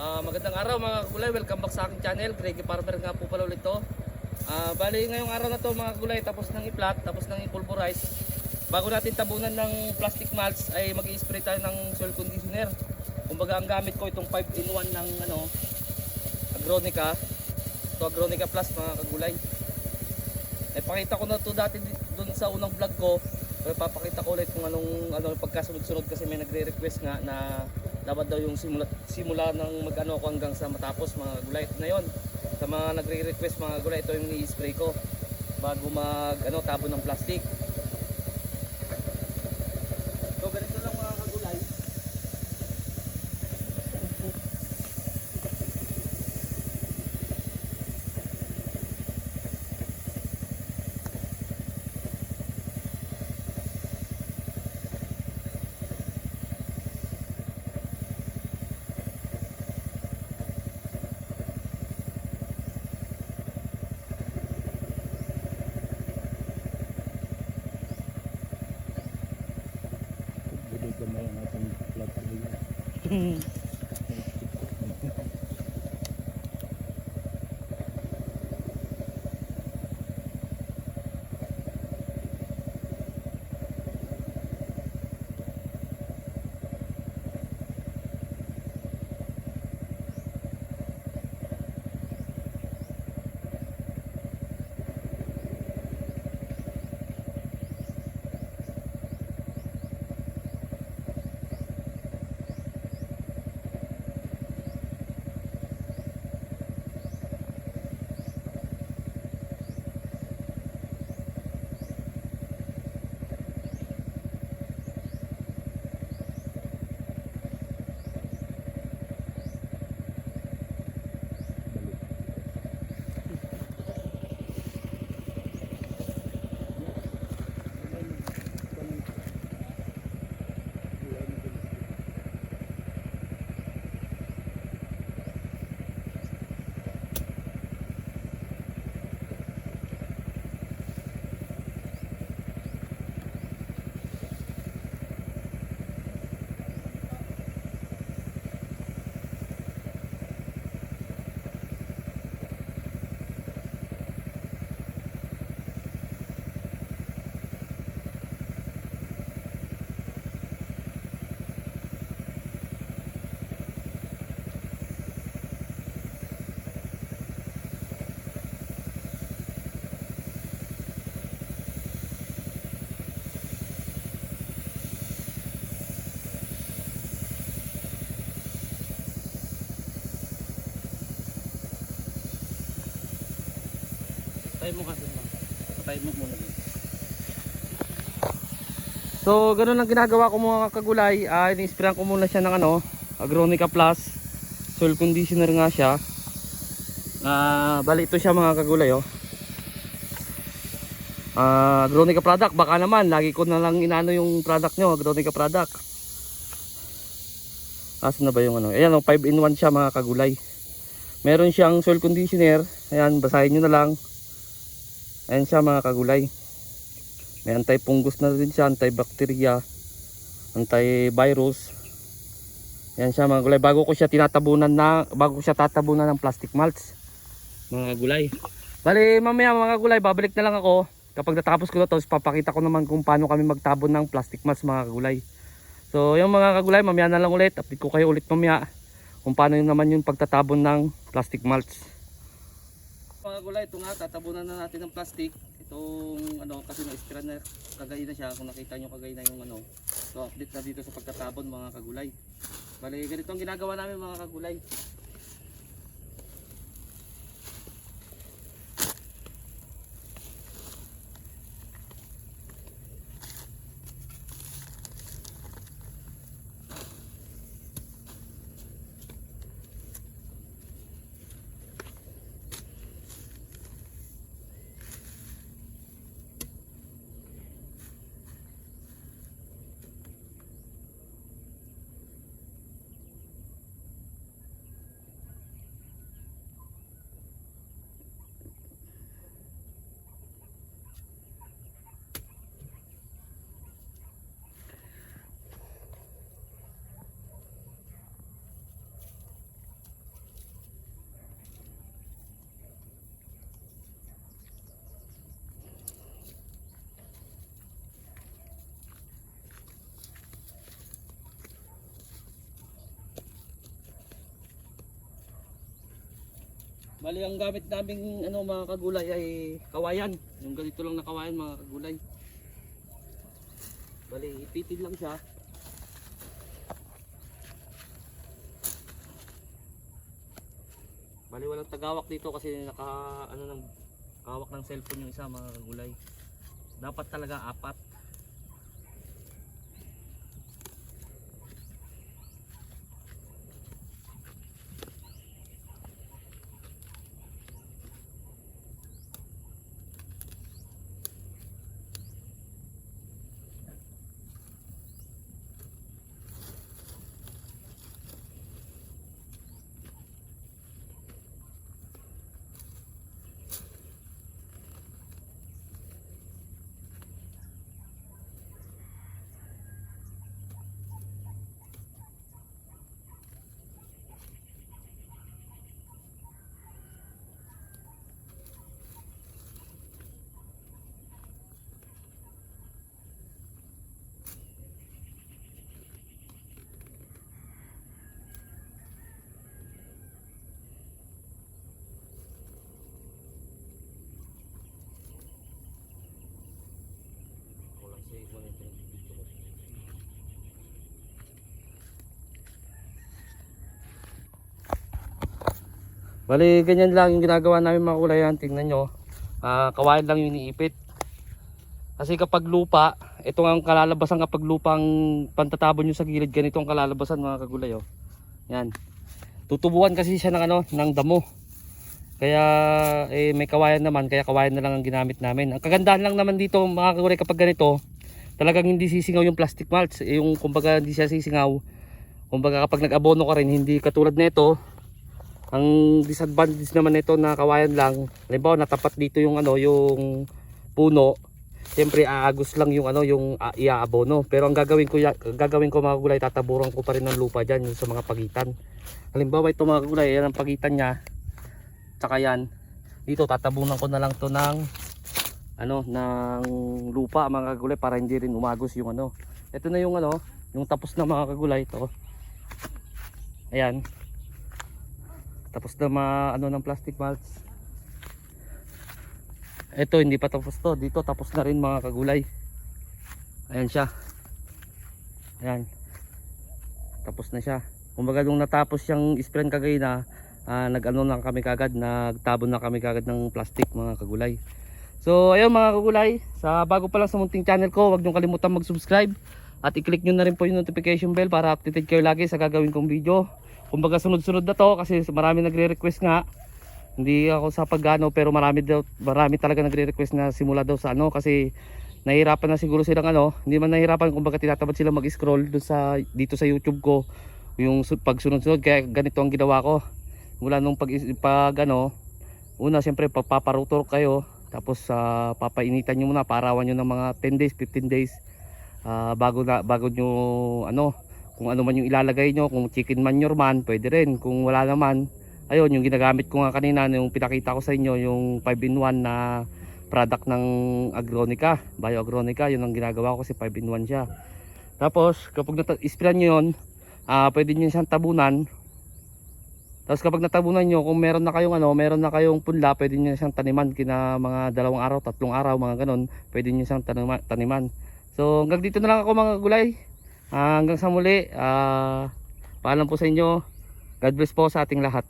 Ah, magandang araw mga kagulay, welcome back sa aking channel. Greggy Farmer nga po pala ulit to. Ah, bali ngayong araw na to mga kagulay, tapos nang i-plat, tapos nang i-pulverize. Bago natin tabunan ng plastic mulch ay mag spray tayo ng soil conditioner. Kumbaga ang gamit ko itong 5 in 1 ng ano, Agronica. Ito Agronica Plus mga kagulay. Ipakita ko na to dati dun sa unang vlog ko. Pero papakita ko ulit kung anong ano pagkasunod-sunod kasi may nagre-request nga na dapat daw yung simula, simula ng mag-ano ko hanggang sa matapos mga gulay. Ito na yun. Sa mga nagre-request mga gulay, ito yung ni-spray ko bago mag ano tabo ng plastic. Budol gamay ang atong plat Patay mo kasi ma. Patay mo muna. So, ganun ang ginagawa ko mga kagulay. Ah, ini-sprayan ko muna siya ng ano, Agronica Plus. Soil conditioner nga siya. Ah, bali ito siya mga kagulay oh. Ah, Agronica product. Baka naman lagi ko na lang inano yung product nyo, Agronica product. Asa na ba yung ano? Ayan oh, 5 in 1 siya mga kagulay. Meron siyang soil conditioner. Ayan, basahin nyo na lang. Ayan siya mga kagulay. May anti-fungus na rin siya, antibacteria, antivirus. Ayan siya mga gulay. Bago ko siya tinatabunan na, bago ko siya tatabunan ng plastic mulch. Mga gulay. Bali mamaya mga gulay, babalik na lang ako. Kapag natapos ko na to, papakita ko naman kung paano kami magtabon ng plastic mulch mga kagulay. So yung mga kagulay, mamaya na lang ulit. Update ko kayo ulit mamaya kung paano yun naman yung pagtatabon ng plastic mulch. Mga gulay, ito nga, tatabunan na natin ng plastic. Itong ano, kasi na-extra na kagay na siya. Kung nakita nyo kagay na yung ano. So, update na dito sa pagtatabon mga kagulay. Bali, ganito ang ginagawa namin mga kagulay. Bali ang gamit naming ano mga kagulay ay kawayan. Yung ganito lang na kawayan mga kagulay. Bali ipitin lang siya. Bali walang tagawak dito kasi naka ano ng kawak ng cellphone yung isa mga kagulay. Dapat talaga apat. Ako lang sa ito yung pinag-video ko. Bali, ganyan lang yung ginagawa namin mga kulayan. Tingnan nyo. Ah, kawain lang yung iniipit. Kasi kapag lupa, ito ang kalalabasan kapag lupang pantatabon nyo sa gilid, ganito ang kalalabasan mga kagulay. Oh. Yan. Tutubuan kasi siya ng, ano, ng damo. Kaya eh, may kawayan naman, kaya kawayan na lang ang ginamit namin. Ang kagandahan lang naman dito mga kagulay kapag ganito, talagang hindi sisingaw yung plastic mulch. Eh, Yung kumbaga hindi siya sisingaw. Kumbaga kapag nag-abono ka rin, hindi katulad nito. Ang disadvantage naman nito na kawayan lang, halimbawa natapat dito yung ano, yung puno. Siyempre aagos lang yung ano, yung uh, iaabono. Pero ang gagawin ko gagawin ko mga gulay, tataburan ko pa rin ng lupa diyan sa mga pagitan. Halimbawa ito mga gulay, yan ang pagitan niya. Tsaka yan. Dito tatabunan ko na lang to ng ano, ng lupa mga kagulay para hindi rin umagos yung ano. Ito na yung ano, yung tapos na mga kagulay ito. Ayan. Tapos na ma ano ng plastic mulch. Ito hindi pa tapos to. Dito tapos na rin mga kagulay. Ayan siya. Ayan. Tapos na siya. Kumbaga nung natapos siyang spray kagaya na nag-ano na kami kagad, nagtabon na kami kagad ng plastic mga kagulay. So ayun mga kagulay, sa bago pa lang sa munting channel ko, huwag niyong kalimutan mag-subscribe at i-click nyo na rin po yung notification bell para updated kayo lagi sa gagawin kong video. Kumbaga sunod-sunod na to kasi marami nagre-request nga. Hindi ako sa pagano pero marami daw marami talaga nagre-request na simula daw sa ano kasi nahihirapan na siguro silang ano, hindi man nahihirapan kumbaga tinatamad sila mag-scroll doon sa dito sa YouTube ko yung su- pagsunod-sunod kaya ganito ang ginawa ko. Mula nung pag, pag ano, una siyempre papaparutor kayo tapos ah, papainitan nyo muna parawan nyo ng mga 10 days, 15 days ah, bago na bago nyo ano kung ano man yung ilalagay nyo kung chicken manure man pwede rin kung wala naman ayun yung ginagamit ko nga kanina yung pinakita ko sa inyo yung 5 in 1 na product ng Agronica Bio Agronica yun ang ginagawa ko kasi 5 in 1 siya tapos kapag na-sprayan nyo yun ah, pwede nyo siyang tabunan tapos kapag natabunan nyo, kung meron na kayong ano, meron na kayong punla, pwede nyo siyang taniman kina mga dalawang araw, tatlong araw, mga ganon. Pwede nyo siyang tanima, taniman. So hanggang dito na lang ako mga gulay. Ah, hanggang sa muli, ah, paalam po sa inyo. God bless po sa ating lahat.